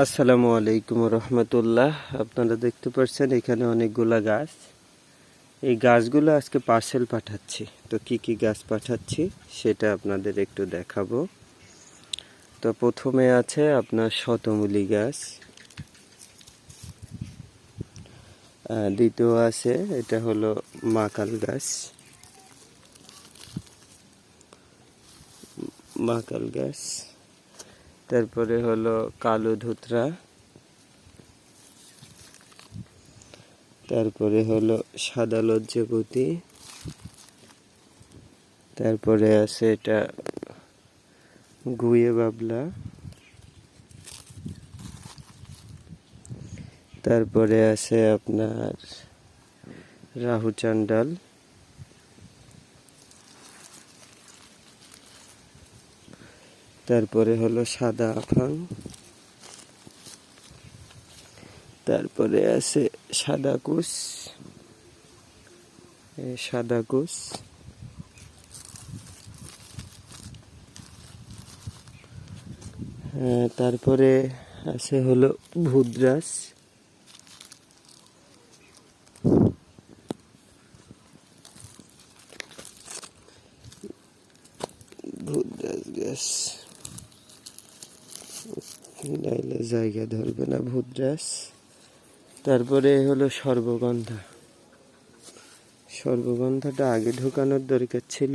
আসসালামু আলাইকুম রহমতুল্লাহ। আপনারা দেখতে পাচ্ছেন এখানে অনেকগুলা গাছ। এই গাছগুলো আজকে পার্সেল পাঠাচ্ছি। তো কি কি গাছ পাঠাচ্ছি সেটা আপনাদের একটু দেখাবো। তো প্রথমে আছে আপনার শতমূলি গাছ। দ্বিতীয় আছে, এটা হলো মাকাল গাছ। মাকাল গাছ। তারপরে হলো কালো ধুতরা। তারপরে হলো সাদা লজ্জাপতি তারপরে আছে এটা গুয়ে বাবলা। তারপরে আছে আপনার রাহু চান্ডাল। তারপরে হলো সাদা আফাং তারপরে আছে সাদা এই সাদা হ্যাঁ, তারপরে আছে হলো ভুদ্রাস। ভুদ্রাস গাছ নাইলে জায়গা ধরবে না ভুদ্রাস তারপরে হলো সর্বগন্ধা। সর্বগন্ধাটা আগে ঢোকানোর দরকার ছিল।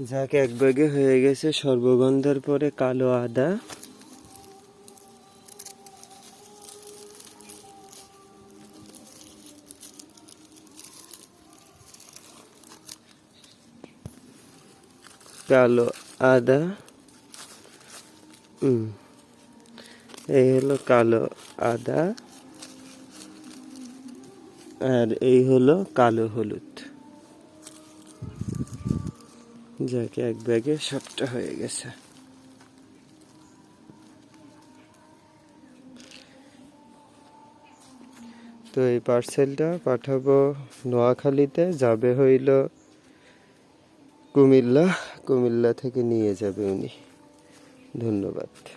যাক, এক ব্যাগে হয়ে গেছে সর্বগন্ধার পরে কালো আদা। কালো আদা। এই হলো কালো আদা। আর এই হলো কালো হলুদ। যাকে এক ব্যাগে সবটা হয়ে গেছে। তো এই পার্সেলটা পাঠাবো নোয়াখালীতে, যাবে হইল কুমিল্লা। কুমিল্লা থেকে নিয়ে যাবে উনি। ধন্যবাদ।